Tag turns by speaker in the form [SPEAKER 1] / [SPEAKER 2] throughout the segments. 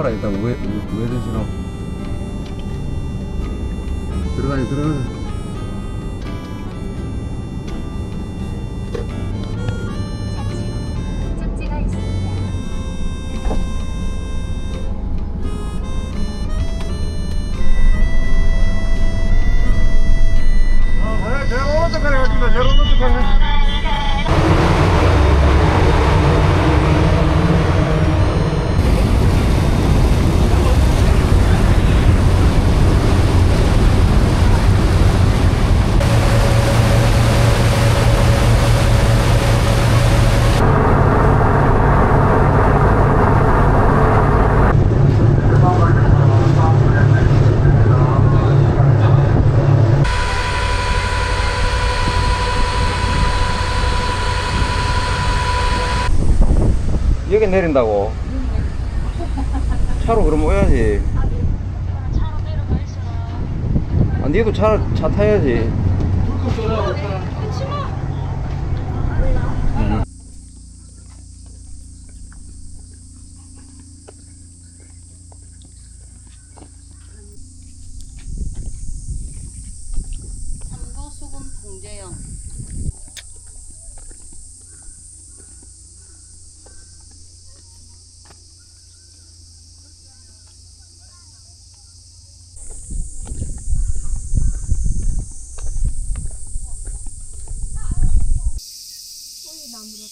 [SPEAKER 1] 봐라 일단 우회 우회전 신호 들어가요 들어가요 내린다고. 차로 그럼 오야지. 아 니도 차, 차 타야지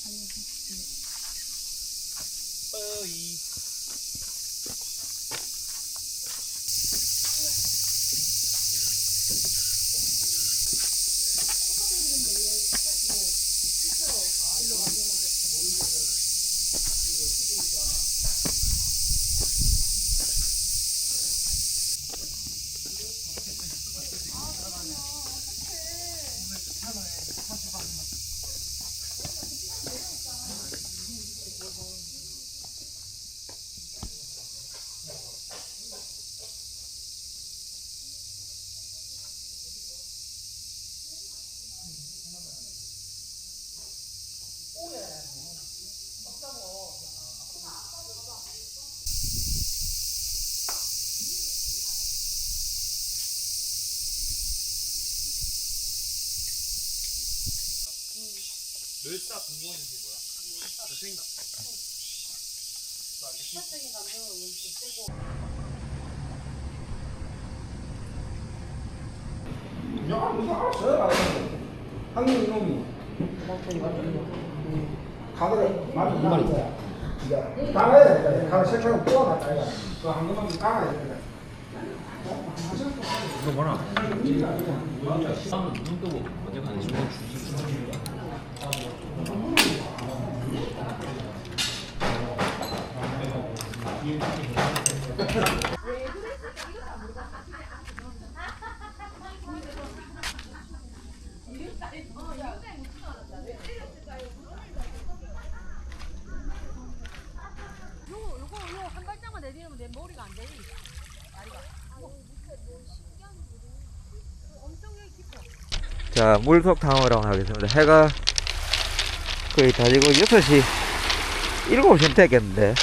[SPEAKER 2] 하였습니다. 어이. 시사적인 감정을 없애고
[SPEAKER 3] 한국 이놈이 가드를 많이 한 거야. 이제 까가야 돼. 가드 색깔을 뽑아놨다. 이거. 그 한국만 까가야 돼.
[SPEAKER 4] 이거 뭐라? 눈 뜨고 어제 가는 중간 주지.
[SPEAKER 1] 자 물속 탕후랑 하겠습니다. 해가 거의 다 지고 6시 7시면 되겠는데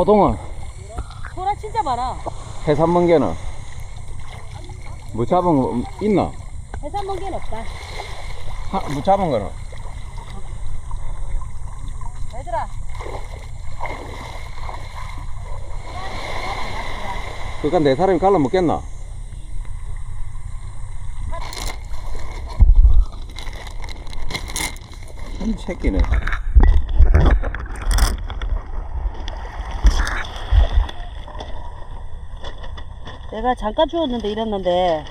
[SPEAKER 1] 호동은
[SPEAKER 3] 소라 진짜 많아.
[SPEAKER 1] 해산 멍게는 뭐 잡은 거 있나?
[SPEAKER 3] 해산 먹기는 없다.
[SPEAKER 1] 하, 뭐 잡은 거는?
[SPEAKER 3] 얘들아,
[SPEAKER 1] 그러니까 내 사람이 갈라 먹겠나? 참 새끼네.
[SPEAKER 3] 내가 잠깐 주웠는데 이랬는데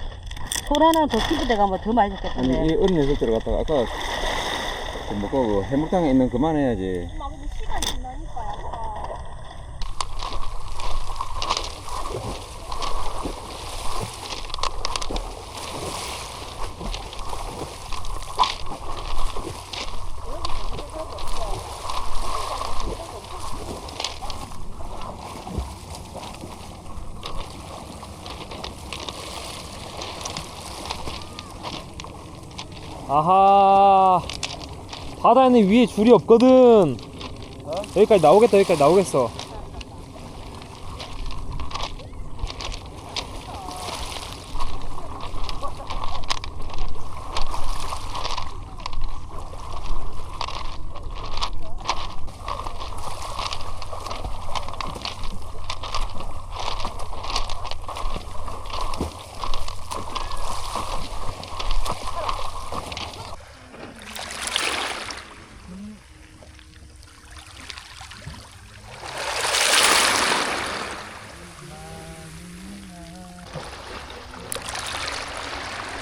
[SPEAKER 3] 소라는 더 깊은 데 가면 더 많이
[SPEAKER 1] 아니
[SPEAKER 3] 잡겠던데.
[SPEAKER 1] 이 어린 녀석 들어갔다가 아까 그 먹고 그 해물탕에 있는 그만해야지.
[SPEAKER 5] 아하. 바다에는 위에 줄이 없거든. 여기까지 나오겠다 여기까지 나오겠어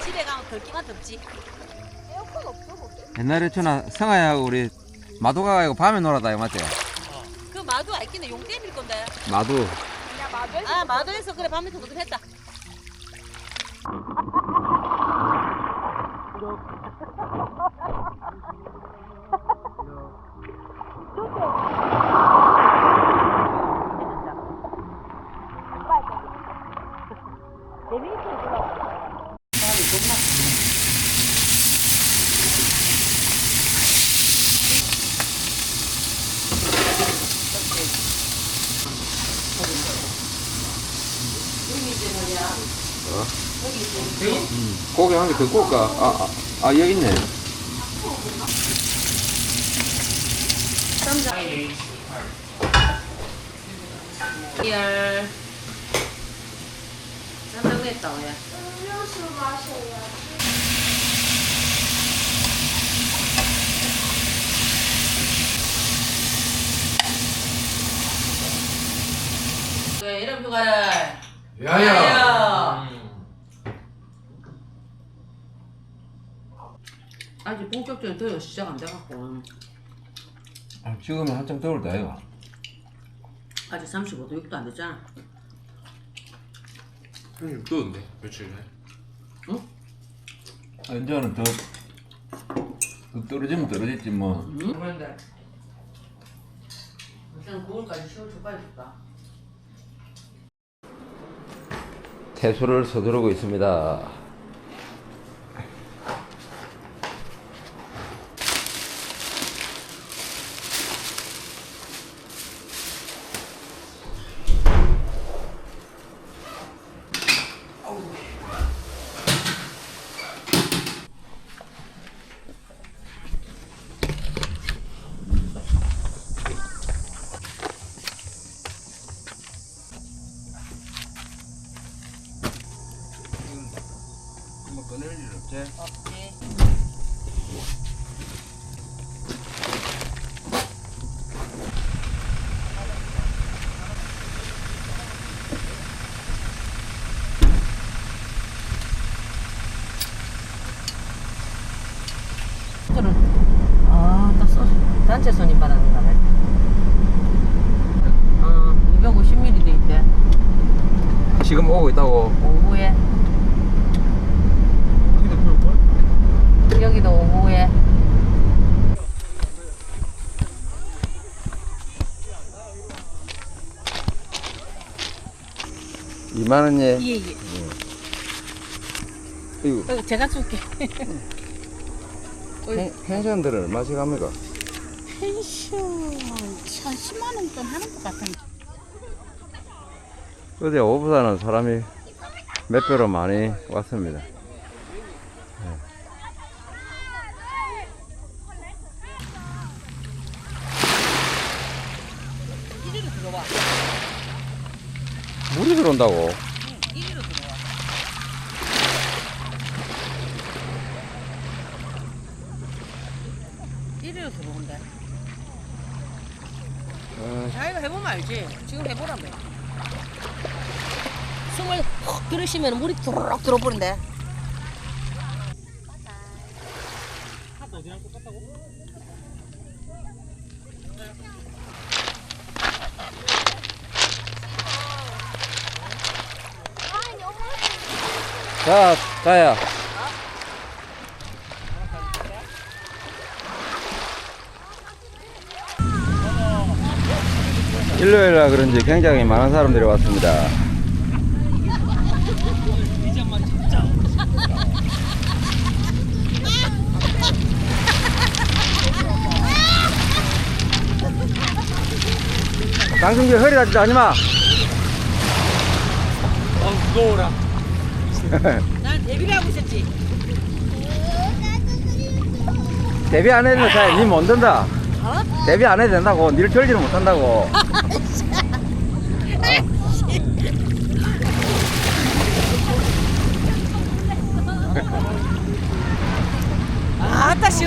[SPEAKER 3] 집에 가면 덜기가 덥지.
[SPEAKER 6] 옛날에 전화 성아야하고 우리 마도가 가고 밤에 놀았다 이거 맞지?
[SPEAKER 3] 그 마도 알기는 용댐일 건데.
[SPEAKER 6] 마도
[SPEAKER 3] 아 마도에서 그래 밤에 도둑 했다.
[SPEAKER 6] 고기 한 개 더 구울까? 아, 아, 아 여기 있네
[SPEAKER 3] 이런 휴가를? 야야. 아직 본격적인 대회 시작 안 돼갖고.
[SPEAKER 6] 아, 지금은 한참 더울 때 이거
[SPEAKER 3] 아직 35도 6도 안 됐잖아.
[SPEAKER 5] 형님 뜨는데? 며칠 전에?
[SPEAKER 6] 아, 이제는 더, 더 떨어지면 떨어졌지 뭐.
[SPEAKER 3] 응? 그런데 무슨 9월까지 10월 초까지 줄까?
[SPEAKER 6] 태수를 서두르고 있습니다
[SPEAKER 3] 손님 받았는가 봐. 어, 250ml 돼 있대.
[SPEAKER 6] 지금 오고 있다고
[SPEAKER 3] 오후에. 여기도 오후에.
[SPEAKER 6] 이만 원예
[SPEAKER 3] 예, 예.
[SPEAKER 6] 이거
[SPEAKER 3] 어, 제가 줄게.
[SPEAKER 6] 펜- 펜션들은 얼마씩 합니까?
[SPEAKER 3] 펜션 한 10만 원돈 하는 것 같은데.
[SPEAKER 1] 어제 오보다는 사람이 몇 배로 많이 왔습니다.
[SPEAKER 3] 들어와.
[SPEAKER 1] 물이 들어온다고.
[SPEAKER 3] 이리로 들어온대. 자기가 해보면 알지. 지금 해보라며. 숨을 헉 들으시면 물이 두르륵 들어버린대.
[SPEAKER 1] 자, 자야. 일요일이라 그런지 굉장히 많은 사람들이 왔습니다. 강승기 허리 다치지 않지 마.
[SPEAKER 5] 아 무거워라
[SPEAKER 3] 난 데뷔를 하고 있었지.
[SPEAKER 1] 데뷔 안 해도 돼. 니못 된다.
[SPEAKER 3] 어?
[SPEAKER 1] 데뷔 안 해도 된다고. 니를 털지는 못한다고.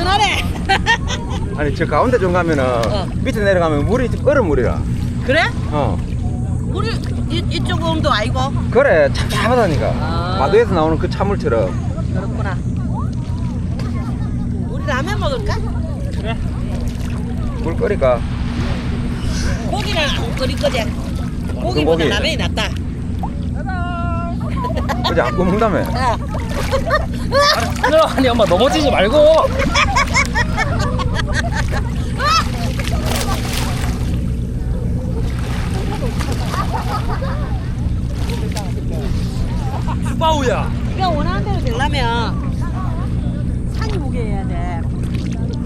[SPEAKER 3] 시원하네.
[SPEAKER 1] 아니 저 가운데 좀 가면은
[SPEAKER 3] 어.
[SPEAKER 1] 밑에 내려가면 물이 얼음 물이라.
[SPEAKER 3] 그래?
[SPEAKER 1] 어.
[SPEAKER 3] 우리 이, 이쪽 음도 아니고
[SPEAKER 1] 그래 참참하다니까.
[SPEAKER 3] 아.
[SPEAKER 1] 마도에서 나오는 그 찬물처럼.
[SPEAKER 3] 그렇구나. 우리 라면 먹을까?
[SPEAKER 1] 물 끓이까.
[SPEAKER 3] 고기는 안 끓일 거지. 고기보다
[SPEAKER 1] 고기?
[SPEAKER 3] 라면이 낫다.
[SPEAKER 1] 그지 안 굽는다며.
[SPEAKER 3] 어.
[SPEAKER 5] 아니 엄마 넘어지지 말고. 빠우야.
[SPEAKER 3] 네가 원하는 대로 되려면 산이 무게 해야 돼.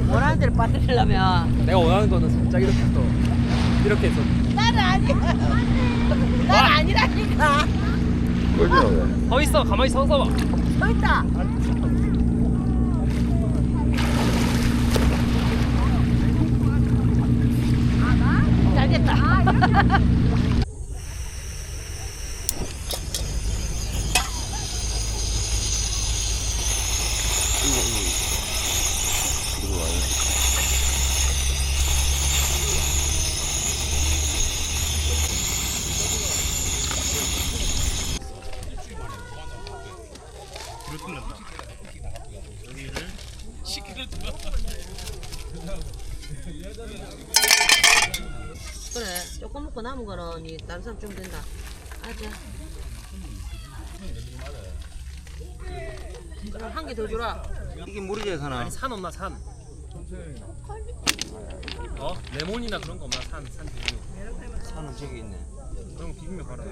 [SPEAKER 3] 원하는 대로 빠뜨리려면.
[SPEAKER 5] 내가 원하는 거는 살짝 이렇게 해서. 이렇게 해서.
[SPEAKER 3] 나는 아니야. 난 아니라니까.
[SPEAKER 5] 서 있어 가만히 서서 봐
[SPEAKER 3] 서 있다. 잘 됐다. 그래 먹고 남은 거는 이 다른 사람 주면 된다 알았지? 그럼 한 개 더 주라
[SPEAKER 1] 이게 물이지 사나.
[SPEAKER 5] 아니 산 없나 산 어? 레몬이나 그런 거 없나 산, 산 비빔
[SPEAKER 1] 산은 저기 있네.
[SPEAKER 5] 거 비빔면 바로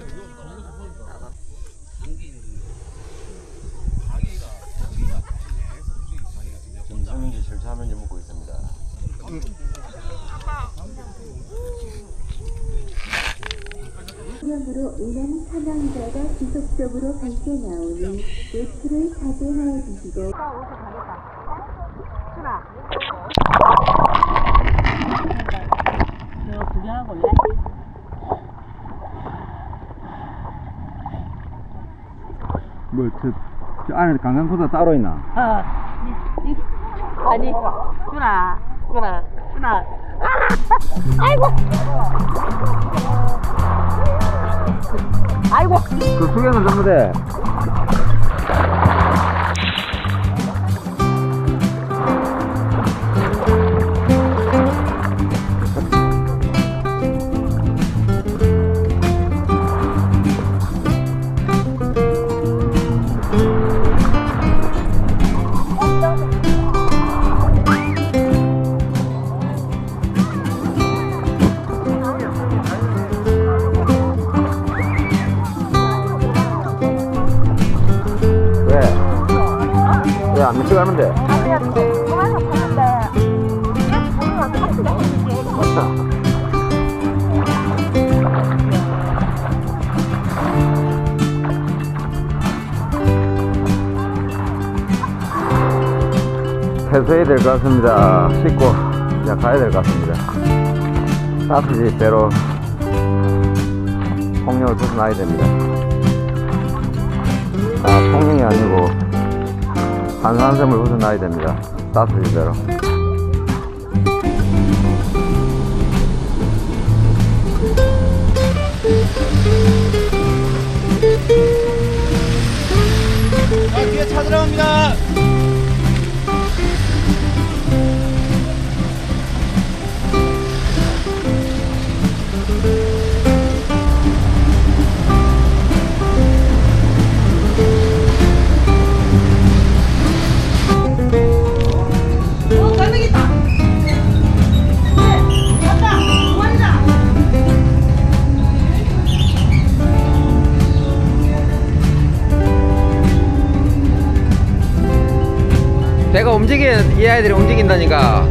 [SPEAKER 1] 점심인지 절차하면지 먹고 있습니다.
[SPEAKER 7] 으로 인한 사망자가 지속적으로 발생하오니 외출을 자제하여 주시고
[SPEAKER 3] 저 구경하고 올래?
[SPEAKER 1] 뭐 저 저 안에 강강코다 따로 있나?
[SPEAKER 3] 어. 이, 이, 아니 준아 준아 준아 아! 아이고 아이고
[SPEAKER 1] 그 수경은 전부 돼. 같습니다. 씻고 이제 가야 될 것 같습니다. 따뜻이 배로 통영을 벗어나야 됩니다. 아, 통영이 아니고 한산섬을 벗어나야 됩니다. 따뜻이 배로. 배가 움직이는 이 아이들이 움직인다니까